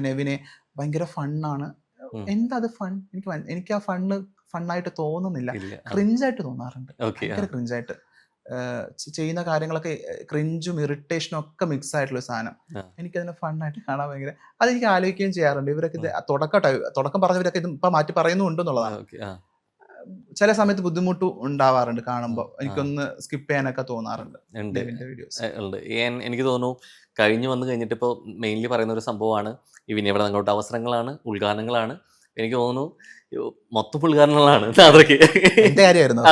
നെവിനെ ഭയങ്കര ഫണ്ണാണ്. എന്താ അത് ഫൺ? എനിക്ക് എനിക്ക് ആ ഫണ്ണ് ഫണ്ണായിട്ട് തോന്നുന്നില്ല. ക്രിഞ്ചായിട്ട് തോന്നാറുണ്ട്. ഭയങ്കര ക്രിഞ്ചായിട്ട്. ചെയ്യുന്ന കാര്യങ്ങളൊക്കെ ക്രിഞ്ചും ഇറിറ്റേഷനും ഒക്കെ മിക്സ് ആയിട്ടുള്ള സാധനം. എനിക്ക് എനിക്കതിനെ ഫണ്ണായിട്ട് കാണാൻ ഭയങ്കര അതെനിക്ക് ആലോചിക്കുകയും ചെയ്യാറുണ്ട്. ഇവരൊക്കെ ഇത് തുടക്കം തുടക്കം പറഞ്ഞവരൊക്കെ ഇത് ഇപ്പൊ മാറ്റി പറയുന്നുണ്ടെന്നുള്ളതാണ് ചില സമയത്ത് ബുദ്ധിമുട്ട് ഉണ്ടാവാറുണ്ട് കാണുമ്പോൾ എനിക്കൊന്ന് സ്കിപ്പ് ചെയ്യാനൊക്കെ തോന്നാറുണ്ട് ഉണ്ട്. എനിക്ക് തോന്നുന്നു കഴിഞ്ഞു വന്നു കഴിഞ്ഞിട്ട് ഇപ്പോൾ മെയിൻലി പറയുന്ന ഒരു സംഭവമാണ് ഈ വിനിവിടെ അങ്ങോട്ട് അവസരങ്ങളാണ് ഉദ്ഘാടനങ്ങളാണ്. എനിക്ക് തോന്നുന്നു മൊത്തം ഉദ്ഘാടനങ്ങളാണ്. അതൊക്കെ.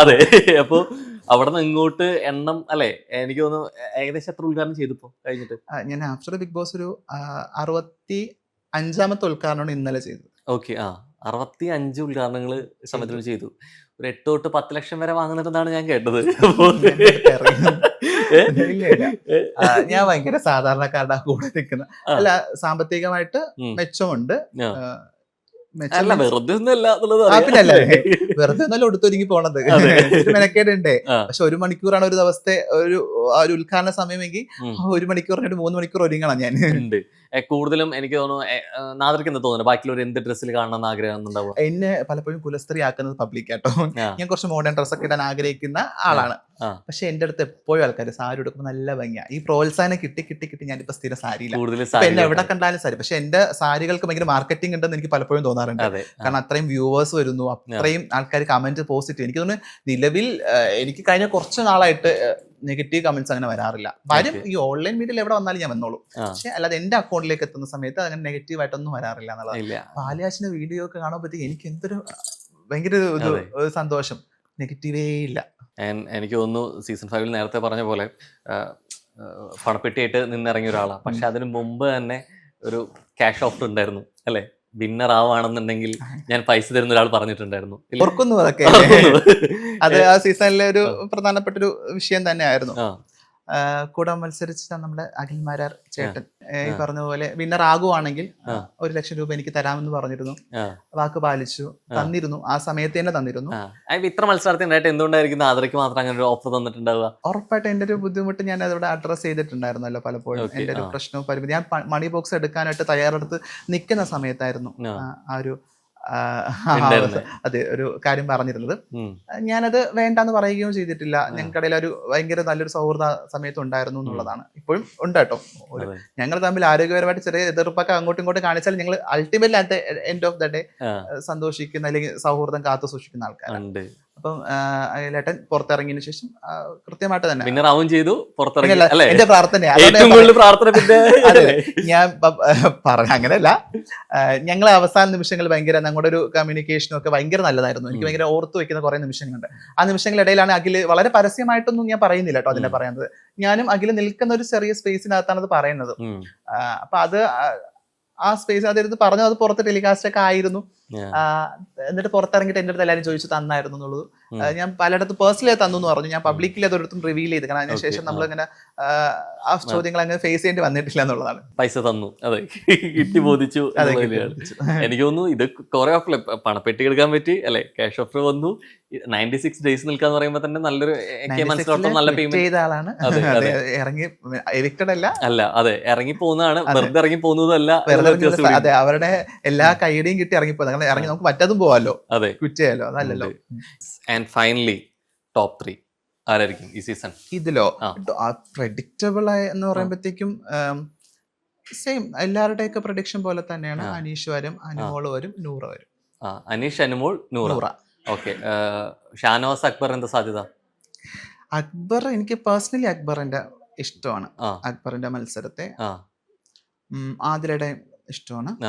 അതെ. അപ്പോൾ അവിടെ നിന്ന് ഇങ്ങോട്ട് എണ്ണം അല്ലെ? എനിക്ക് തോന്നുന്നു ഏകദേശം എത്ര ഉദ്ഘാടനം ചെയ്തിപ്പോ കഴിഞ്ഞിട്ട്? ഞാൻ ആഫ്റ്റർ ബിഗ് ബോസ് ഒരു അറുപത്തി അഞ്ചാമത്തെ ഉദ്ഘാടനമാണ് ഇന്നലെ ചെയ്തത്. ഓക്കെ ആ. അറുപത്തി അഞ്ച് ഉദ്ഘാടനങ്ങൾ സമയത്തിന് ചെയ്തു. ഒരു എട്ട് തൊട്ട് പത്ത് ലക്ഷം വരെ വാങ്ങുന്നുണ്ടെന്നാണ് ഞാൻ കേട്ടത്. ഞാൻ ഭയങ്കര സാധാരണക്കാരുടെ കൂടെ നിൽക്കുന്ന. അല്ല സാമ്പത്തികമായിട്ട് മെച്ചമുണ്ട്. അല്ല വെറുതെ ഒന്നല്ല. പിന്നല്ലേ? വെറുതെ ഒന്നല്ല ഉടുത്തൊരുങ്ങി പോണത്. മെനക്കേടുണ്ട്. പക്ഷെ ഒരു മണിക്കൂറാണ് ഒരു ദിവസത്തെ ഒരു ഒരു ഉദ്ഘാടന സമയമെങ്കിൽ ഒരു മണിക്കൂർ കഴിഞ്ഞിട്ട് മൂന്ന് മണിക്കൂർ ഒരുങ്ങണം ഞാൻ. കൂടുതലും എനിക്ക് തോന്നുന്നു നാദർക്ക് എന്താ തോന്നുന്നു? ബാക്കിയുള്ളവർ എന്ത് ഡ്രസ്സിൽ കാണണമെന്ന് ആഗ്രഹം എന്നെ പലപ്പോഴും കുലസ്ത്രീ ആക്കുന്നത് പബ്ലിക് ആട്ടോ ഞാൻ കുറച്ച് മോഡേൺ ഡ്രസ്സൊക്കെ ഇടാൻ ആഗ്രഹിക്കുന്ന ആളാണ്. പക്ഷെ എന്റെ അടുത്ത് എപ്പോഴും ആൾക്കാർ സാരി എടുക്കുമ്പോൾ നല്ല ഭംഗിയാ. ഈ പ്രോത്സാഹനം കിട്ടി കിട്ടി കിട്ടി ഞാനിപ്പോ സ്ഥിര സാരിയില്ല എന്നെ എവിടെ കണ്ടാലും സാരി. പക്ഷെ എന്റെ സാരികൾക്ക് ഭയങ്കര മാർക്കറ്റിംഗ് ഉണ്ടെന്ന് എനിക്ക് പലപ്പോഴും തോന്നാറുണ്ട്. കാരണം അത്രയും വ്യൂവേഴ്സ് വരുന്നു അത്രയും ആൾക്കാർ കമന്റ് പോസിറ്റീവ് എനിക്ക് തോന്നുന്നു നിലവിൽ എനിക്ക് കഴിഞ്ഞ കുറച്ച് നാളായിട്ട് നെഗറ്റീവ് കമന്റ്സ് അങ്ങനെ വരാറില്ല. വരും ഈ ഓൺലൈൻ മീഡിയയിൽ എവിടെ വന്നാലും ഞാൻ വന്നോളൂ. പക്ഷെ അല്ലാതെ എന്റെ അക്കൗണ്ടിലേക്ക് എത്തുന്ന സമയത്ത് അങ്ങനെ നെഗറ്റീവ് ആയിട്ടൊന്നും വരാറില്ല എന്നുള്ളത് പാലിയാശിന്റെ വീഡിയോ ഒക്കെ കാണുമ്പോഴത്തേക്ക് എനിക്ക് എന്തൊരു ഭയങ്കര ഒരു സന്തോഷം. നെഗറ്റീവേ ഇല്ല. എനിക്ക് തോന്നുന്നു സീസൺ ഫൈവിൽ നേരത്തെ പറഞ്ഞ പോലെ പണപ്പെട്ടിയായിട്ട് നിന്നിറങ്ങിയ ഒരാളാണ് പക്ഷെ അതിന് മുമ്പ് തന്നെ ഒരു ക്യാഷ് ഓഫർ ഉണ്ടായിരുന്നു അല്ലെ? വിന്നർ ആവുകയാണെന്നുണ്ടെങ്കിൽ ഞാൻ പൈസ തരുന്ന ഒരാൾ പറഞ്ഞിട്ടുണ്ടായിരുന്നു? ഓർക്കുന്നു അതൊക്കെ. അത് ആ സീസണിലെ ഒരു പ്രധാനപ്പെട്ട ഒരു വിഷയം തന്നെയായിരുന്നു. കൂടെ മത്സരിച്ച നമ്മുടെ അഖിൽമാരാർ ചേട്ടൻ. ഈ പറഞ്ഞതുപോലെ പറഞ്ഞ പോലെ വിന്നർ ആകുവാണെങ്കിൽ. ഒരു ലക്ഷം രൂപ എനിക്ക് തരാമെന്ന് പറഞ്ഞിരുന്നു. വാക്ക് പാലിച്ചു. തന്നിരുന്നു. ആ സമയത്ത് തന്നെ തന്നിരുന്നു. ഇത്ര മത്സരത്തിനായിട്ട് എന്തുകൊണ്ടായിരിക്കും ആദരയ്ക്ക് മാത്രം അങ്ങനെ ഒരു ഓഫർ തന്നിട്ടുണ്ടാവുക? ഉറപ്പായിട്ട് എന്റെ ഒരു ബുദ്ധിമുട്ട് ഞാൻ അതോടെ അഡ്രസ് ചെയ്തിട്ടുണ്ടായിരുന്നല്ലോ പലപ്പോഴും. എന്റെ ഒരു പ്രശ്നവും പരിമിതി ഞാൻ മണി ബോക്സ് എടുക്കാനായിട്ട് തയ്യാറെടുത്ത് നിൽക്കുന്ന സമയത്തായിരുന്നു ആ. ഒരു. അതെ ഒരു കാര്യം പറഞ്ഞിരുന്നത്. ഞാനത് വേണ്ടാന്ന് പറയുകയും ചെയ്തിട്ടില്ല. ഞങ്ങൾക്കിടയിൽ ഒരു ഭയങ്കര നല്ലൊരു സൗഹൃദ സമയത്ത് ഉണ്ടായിരുന്നു എന്നുള്ളതാണ്. ഇപ്പോഴും ഉണ്ട് കേട്ടോ. ഞങ്ങൾ തമ്മിൽ ആരോഗ്യപരമായിട്ട് ചെറിയ എതിർപ്പൊക്കെ അങ്ങോട്ടും ഇങ്ങോട്ടും കാണിച്ചാൽ ഞങ്ങൾ ultimate at end of the day. സന്തോഷിക്കുന്ന അല്ലെങ്കിൽ സൗഹൃദം കാത്തു സൂക്ഷിക്കുന്ന ആൾക്കാരുണ്ട് അപ്പം അയലേട്ടൻ പുറത്തിറങ്ങിയതിനു ശേഷം കൃത്യമായിട്ട് തന്നെ. വിന്നർ ആവും ചെയ്തു പുറത്തിറങ്ങി എന്റെ പ്രാർത്ഥന ഞാൻ പറഞ്ഞ അങ്ങനെയല്ല. ഞങ്ങൾ അവസാന നിമിഷങ്ങൾ ഭയങ്കര ഞങ്ങളുടെ ഒരു കമ്മ്യൂണിക്കേഷനും ഒക്കെ ഭയങ്കര നല്ലതായിരുന്നു. എനിക്ക്. ഭയങ്കര ഓർത്തു വെക്കുന്ന കുറെ നിമിഷങ്ങളുണ്ട്. ആ നിമിഷങ്ങളിടയിലാണ് അഖിൽ വളരെ പരസ്യമായിട്ടൊന്നും ഞാൻ പറയുന്നില്ല കേട്ടോ അതിനെ പറയുന്നത് ഞാനും അഖിൽ നിൽക്കുന്ന ഒരു ചെറിയ സ്പേസിനകത്താണ് അത് പറയുന്നത്. അപ്പൊ അത് ആ- സ്പേസ് അതിരുന്ന് പറഞ്ഞു അത് പുറത്ത് ടെലികാസ്റ്റ് ഒക്കെ ആയിരുന്നു. എന്നിട്ട് പുറത്തിറങ്ങിയിട്ട് എന്റെ അടുത്ത് എല്ലാവരും ചോദിച്ചു തന്നായിരുന്നു എന്നുള്ളത്. ഞാൻ പലയിടത്തും പേഴ്സണലി തന്നു എന്ന് പറഞ്ഞു. ഞാൻ പബ്ലിക്കിൽ അതൊരിടത്തും റിവീൽ ചെയ്ത് കാരണം അതിനുശേഷം. നമ്മൾ ഇങ്ങനെ ആ ചോദ്യങ്ങൾ അങ്ങനെ ഫേസ് ചെയ്യേണ്ടി വന്നിട്ടില്ല എന്നുള്ളതാണ്. പൈസ തന്നു. അതെ. കിട്ടി ബോധിച്ചു. എനിക്ക് തോന്നുന്നു ഇത് കുറെ ഓഫ് പണപ്പെട്ടി എടുക്കാൻ പറ്റി അല്ലെ? ക്യാഷ് ഓഫർ വന്നു. നയന്റി സിക്സ് ഡേയ്സ് നിൽക്കാന്ന് പറയുമ്പോ തന്നെ നല്ലൊരു മനസ്സിലോട്ടം നല്ല 96 പേയ്മെന്റ് ചെയ്ത ആളാണ്. ഇറങ്ങി എവിക്റ്റഡ് അല്ല. അല്ല അതെ. ഇറങ്ങി പോകുന്നതാണ്. വെറുതെ ഇറങ്ങി പോകുന്നതല്ല. ഇറങ്ങി അതെ അവരുടെ എല്ലാ കൈയുടെയും കിട്ടി ഇറങ്ങിപ്പോ അങ്ങനെ ഇറങ്ങി നമുക്ക് പറ്റാതും പോവാലോ? അതെ. ക്വിറ്റ് ചെയ്യാലോ? അതല്ലല്ലോ. ആൻഡ് ഫൈനലി ടോപ്പ് ത്രീ ആരായിരിക്കും ഈ സീസൺ ഇതിലോ? ആ. ആയി എന്ന് പറയുമ്പോഴത്തേക്കും സെയിം എല്ലാവരുടെയൊക്കെ പ്രഡിക്ഷൻ പോലെ തന്നെയാണ്. അനീഷ് വരും അനുമോൾ വരും നൂറ വരും. അനീഷ് അനുമോൾ നൂറ. ഓക്കെ ഷാനവാസ് അക്ബർ എന്താ സാധ്യത? അക്ബർ എനിക്ക് പേഴ്സണലി അക്ബറിന്റെ ഇഷ്ടമാണ്. അക്ബറിന്റെ മത്സരത്തെ. ആ. ഉം, ഇഷ്ടമാണ്.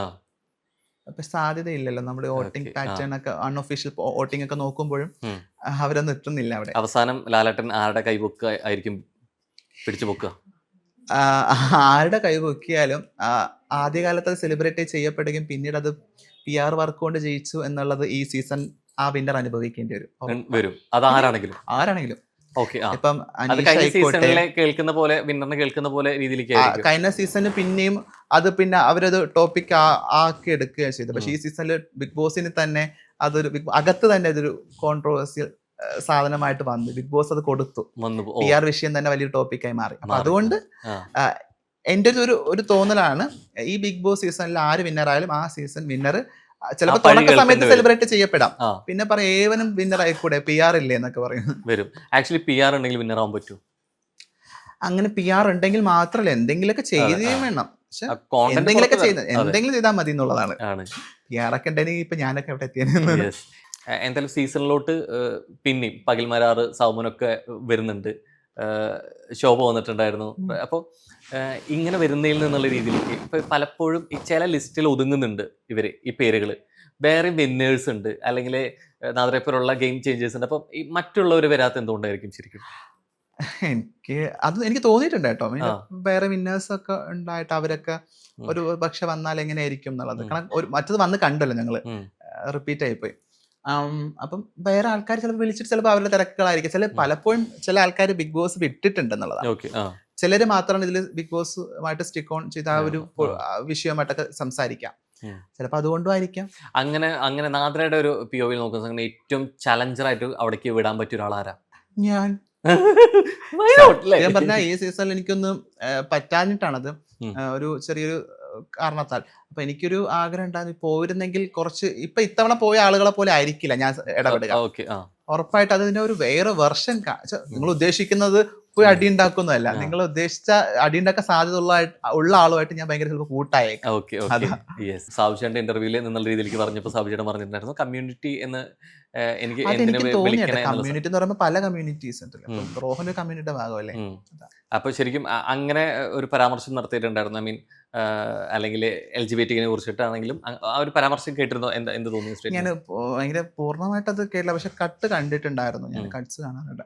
അപ്പൊ സാധ്യതയില്ലല്ലോ. നമ്മുടെ വോട്ടിംഗ് പാറ്റേൺ ഒക്കെ അൺഒഫീഷ്യൽ വോട്ടിംഗ് ഒക്കെ നോക്കുമ്പോഴും. അവരൊന്നും എത്തുന്നില്ല അവിടെ. അവസാനം ലാലേട്ടൻ ആരുടെ കൈബുക്ക് ആയിരിക്കും പിടിച്ചു പൊക്കുക? ആരുടെ കൈ പൊക്കിയാലും ആദ്യകാലത്ത് അത് സെലിബ്രേറ്റ് ചെയ്യപ്പെടുകയും പിന്നീട് അത് പി ആർ വർക്ക് കൊണ്ട് ജയിച്ചു എന്നുള്ളത് ഈ സീസൺ ആ വിന്റർ അനുഭവിക്കേണ്ടി വരും. വരും. അത് ആരാണെങ്കിലും. ആരാണെങ്കിലും. ഇപ്പം കേൾക്കുന്ന പോലെ വിന്നറിനെ കേൾക്കുന്ന പോലെ രീതിയിലേക്ക് കഴിഞ്ഞ സീസണിൽ പിന്നെയും അത് പിന്നെ അവരത് ടോപ്പിക് ആക്കി എടുക്കുകയാണ് ചെയ്തത്. പക്ഷേ ഈ സീസണിൽ ബിഗ് ബോസിന് തന്നെ അതൊരു ബിഗ് അകത്ത് തന്നെ അതൊരു കോൺട്രവേഴ്സ്യൽ സാധനമായിട്ട് വന്നു. ബിഗ് ബോസ് അത് കൊടുത്തു. പോ- ആർ വിഷയം തന്നെ വലിയ ടോപ്പിക്കായി മാറി. അപ്പൊ അതുകൊണ്ട് എന്റെ ഒരു ഒരു തോന്നലാണ് ഈ ബിഗ് ബോസ് സീസണിൽ ആര് വിന്നറായാലും ആ സീസൺ വിന്നർ ചിലപ്പോൾ ആ തുടക്ക സമയത്ത് സെലിബ്രേറ്റ് ചെയ്യപ്പെടാം. പിന്നെ പറയാം ഏവനും വിന്നർ ആയിക്കൂടെ? പി ആർ ഇല്ലേ? എന്നൊക്കെ പറയും. വരും. ആക്ച്വലി പി ആർ ഉണ്ടെങ്കിൽ വിന്നർ ആവാൻ പറ്റൂ അങ്ങനെ പി ആർ ഉണ്ടെങ്കിൽ മാത്രമല്ല എന്തെങ്കിലുമൊക്കെ ചെയ്തേ വേണം. എന്തെങ്കിലുമൊക്കെ ചെയ്യുന്നത് എന്തെങ്കിലും ചെയ്താൽ മതി എന്നുള്ളതാണ്. പി ആർ ഒക്കെ ഉണ്ടെങ്കിൽ ഇപ്പൊ ഞാനൊക്കെ എവിടെ എത്തിയെന്ന് യെസ് എന്തായാലും സീസണിലോട്ട് പിന്നെയും പകൽമരാറ് സൗമനൊക്കെ വരുന്നുണ്ട്. ശോഭ വന്നിട്ടുണ്ടായിരുന്നു. അപ്പോൾ ഇങ്ങനെ വരുന്നതിൽ നിന്നുള്ള രീതിയിലേക്ക് ഇപ്പൊ പലപ്പോഴും ഈ ചില ലിസ്റ്റിൽ ഒതുങ്ങുന്നുണ്ട് ഇവർ ഈ പേരുകൾ വേറെ വിന്നേഴ്സ് ഉണ്ട് അല്ലെങ്കിൽ നാദരപ്പുറമുള്ള ഗെയിം ചേഞ്ചേഴ്സ് ഉണ്ട്. അപ്പം ഈ മറ്റുള്ളവർ വരാത്ത എന്തുകൊണ്ടായിരിക്കും ശരിക്കും? എനിക്ക് അത് എനിക്ക് തോന്നിയിട്ടുണ്ട് കേട്ടോ. വേറെ വിന്നേഴ്സ് ഒക്കെ ഉണ്ടായിട്ട് അവരൊക്കെ ഒരു പക്ഷെ വന്നാൽ എങ്ങനെയായിരിക്കും എന്നുള്ളത്. കാരണം ഒരു മറ്റത് വന്ന് കണ്ടല്ലോ ഞങ്ങൾ. റിപ്പീറ്റ് ആയിപ്പോയി. അപ്പം വേറെ ആൾക്കാർ ചിലപ്പോൾ വിളിച്ചിട്ട് ചിലപ്പോൾ അവരുടെ തിരക്കുകളായിരിക്കും. ചില പലപ്പോഴും ചില ആൾക്കാർ ബിഗ് ബോസ് വിട്ടിട്ടുണ്ടെന്നുള്ളതാണ്. ചിലര് മാത്രമാണ് ഇതിൽ ബിഗ് ബോസുമായിട്ട് സ്റ്റിക്ക് ഓൺ ചെയ്ത ആ ഒരു വിഷയമായിട്ടൊക്കെ സംസാരിക്കാം. ചിലപ്പോൾ അതുകൊണ്ടും ആയിരിക്കാം അങ്ങനെ അങ്ങനെ നാദ്രയുടെ ഒരു പി ഒ നോക്കുന്ന സമയത്ത് ഏറ്റവും ചലഞ്ചറായിട്ട് അവിടേക്ക് വിടാൻ പറ്റിയ ഒരാളാരാ? ഞാൻ? ഞാൻ പറഞ്ഞ ഈ സീസണിൽ എനിക്കൊന്ന് പറ്റാഞ്ഞിട്ടാണത്. ഒരു ചെറിയൊരു കാരണത്താൽ. അപ്പൊ എനിക്കൊരു ആഗ്രഹം ഉണ്ടായിരുന്നു. പോയിരുന്നെങ്കിൽ കുറച്ച് ഇപ്പൊ ഇത്തവണ പോയ ആളുകളെ പോലെ ആയിരിക്കില്ല ഞാൻ ഇടപെടുക. ഉറപ്പായിട്ട് അതിന്റെ ഒരു വേറെ വെർഷൻ നിങ്ങൾ ഉദ്ദേശിക്കുന്നത് പോയി അടി ഉണ്ടാക്കുന്നതല്ല. നിങ്ങൾ ഉദ്ദേശിച്ച അടി ഉണ്ടാക്കാൻ സാധ്യത ഉള്ള ഉള്ള ആളുമായിട്ട് ഞാൻ ഭയങ്കര ചിലപ്പോൾ കൂട്ടായേക്കാം. സാബുചേട്ടന്റെ ഇന്റർവ്യൂൽ നിന്നുള്ള രീതിയിലേക്ക് പറഞ്ഞപ്പോൾ സാബുചേട്ടൻ പറഞ്ഞിട്ടുണ്ടായിരുന്നു. കമ്മ്യൂണിറ്റി എന്ന് എനിക്ക് അതെനിക്ക് തോന്നിയിട്ട് കമ്മ്യൂണിറ്റി എന്ന് പറയുമ്പോൾ പല കമ്മ്യൂണിറ്റീസ് ഉണ്ടല്ലോ റോഹൻ ഒരു കമ്മ്യൂണിറ്റിയുടെ ഭാഗമല്ലേ. അപ്പൊ ശരിക്കും അങ്ങനെ ഒരു പരാമർശം നടത്തിയിട്ടുണ്ടായിരുന്നു. ഐ മീൻ അല്ലെങ്കിൽ എൽ ജി ബി ടിനെ കുറിച്ചിട്ടാണെങ്കിലും ആ ഒരു പരാമർശം കേട്ടിരുന്നോ? എന്താ എന്ത് തോന്നി ഞാൻ ഭയങ്കര പൂർണമായിട്ട് അത് കേട്ടില്ല. പക്ഷെ കട്ട് കണ്ടിട്ടുണ്ടായിരുന്നു ഞാൻ കട്ട്സ് കാണാറുണ്ട്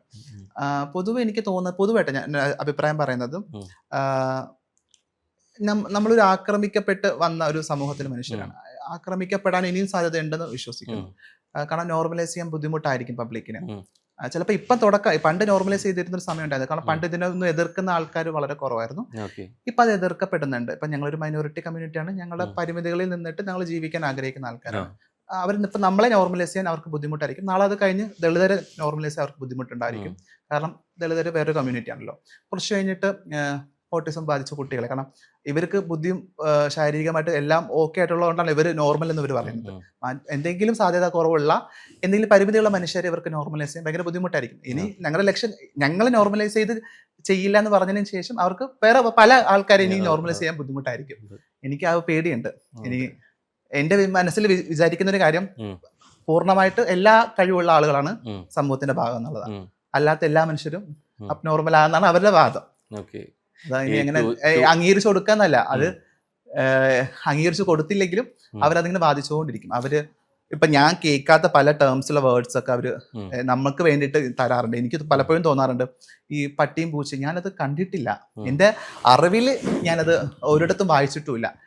പൊതുവെ എനിക്ക് തോന്നുന്നത് പൊതുവായിട്ട് ഞാൻ അഭിപ്രായം പറയുന്നത് നമ്മളൊരു ആക്രമിക്കപ്പെട്ട് വന്ന ഒരു സമൂഹത്തിലെ മനുഷ്യരാണ്. ആക്രമിക്കപ്പെടാൻ ഇനിയും സാധ്യതയുണ്ടെന്ന് വിശ്വസിക്കുന്നു. കാരണം നോർമലൈസ് ചെയ്യാൻ ബുദ്ധിമുട്ടായിരിക്കും പബ്ലിക്കിന്. ചിലപ്പോൾ ഇപ്പം തുടക്കം പണ്ട് നോർമലൈസ് ചെയ്തിരുന്ന ഒരു സമയം ഉണ്ടായിരുന്നു. കാരണം. പണ്ട് ഇതിനൊന്നും എതിർക്കുന്ന ആൾക്കാർ വളരെ കുറവായിരുന്നു. ഇപ്പം അത് എതിർക്കപ്പെടുന്നുണ്ട്. ഇപ്പം ഞങ്ങളൊരു മൈനോറിറ്റി കമ്മ്യൂണിറ്റിയാണ് ഞങ്ങളുടെ. പരിമിതികളിൽ നിന്നിട്ട് ഞങ്ങൾ ജീവിക്കാൻ ആഗ്രഹിക്കുന്ന ആൾക്കാരാണ്. അവർ ഇപ്പം നമ്മളെ നോർമലൈസ് ചെയ്യാൻ അവർക്ക് ബുദ്ധിമുട്ടായിരിക്കും. നാളെ അത് കഴിഞ്ഞ് ദളിതരെ നോർമലൈസ് ചെയ്യാൻ അവർക്ക് ബുദ്ധിമുട്ടുണ്ടായിരിക്കും. കാരണം ദളിതർ വേറൊരു കമ്മ്യൂണിറ്റി ആണല്ലോ. കുറച്ച് കഴിഞ്ഞിട്ട് ഓട്ടിസം ബാധിച്ച കുട്ടികളെ. കാരണം ഇവർക്ക് ബുദ്ധിയും ശാരീരികമായിട്ട് എല്ലാം ഓക്കെ ആയിട്ടുള്ളതുകൊണ്ടാണ് ഇവർ നോർമൽ എന്ന് ഇവർ പറയുന്നത്. എന്തെങ്കിലും സാധ്യത കുറവുള്ള എന്തെങ്കിലും പരിമിതിയുള്ള മനുഷ്യരെ ഇവർക്ക് നോർമലൈസ് ചെയ്യാൻ ഭയങ്കര ബുദ്ധിമുട്ടായിരിക്കും. ഇനി ഞങ്ങളുടെ ലക്ഷ്യം ഞങ്ങൾ നോർമലൈസ് ചെയ്ത് ചെയ്യില്ല എന്ന് പറഞ്ഞതിന് ശേഷം അവർക്ക് വേറെ പല ആൾക്കാരെ ഇനി നോർമലൈസ് ചെയ്യാൻ ബുദ്ധിമുട്ടായിരിക്കും. എനിക്ക് ആ പേടിയുണ്ട്. ഇനി എന്റെ മനസ്സിൽ വിചാരിക്കുന്ന ഒരു കാര്യം പൂർണമായിട്ട് എല്ലാ കഴിവുള്ള ആളുകളാണ്. സമൂഹത്തിന്റെ ഭാഗം എന്നുള്ളതാണ്. അല്ലാത്ത എല്ലാ മനുഷ്യരും അപ്നോർമൽ അബ്നോർമൽ ആണെന്നാണ് അവരുടെ വാദം. ഏ, അംഗീകരിച്ചു കൊടുക്കാന്നല്ല. അത് അംഗീകരിച്ചു കൊടുത്തില്ലെങ്കിലും. അവരതിങ്ങനെ ബാധിച്ചുകൊണ്ടിരിക്കും. അവർ ഇപ്പൊ ഞാൻ കേൾക്കാത്ത പല ടേംസിലുള്ള വേർഡ്സ് ഒക്കെ അവർ. നമുക്ക് വേണ്ടിയിട്ട് തരാറുണ്ട്. എനിക്ക് പലപ്പോഴും തോന്നാറുണ്ട്. ഈ പട്ടിയും പൂച്ചയും ഞാനത് കണ്ടിട്ടില്ല. എന്റെ അറിവിൽ ഞാനത് ഒരിടത്തും വായിച്ചിട്ടുമില്ല.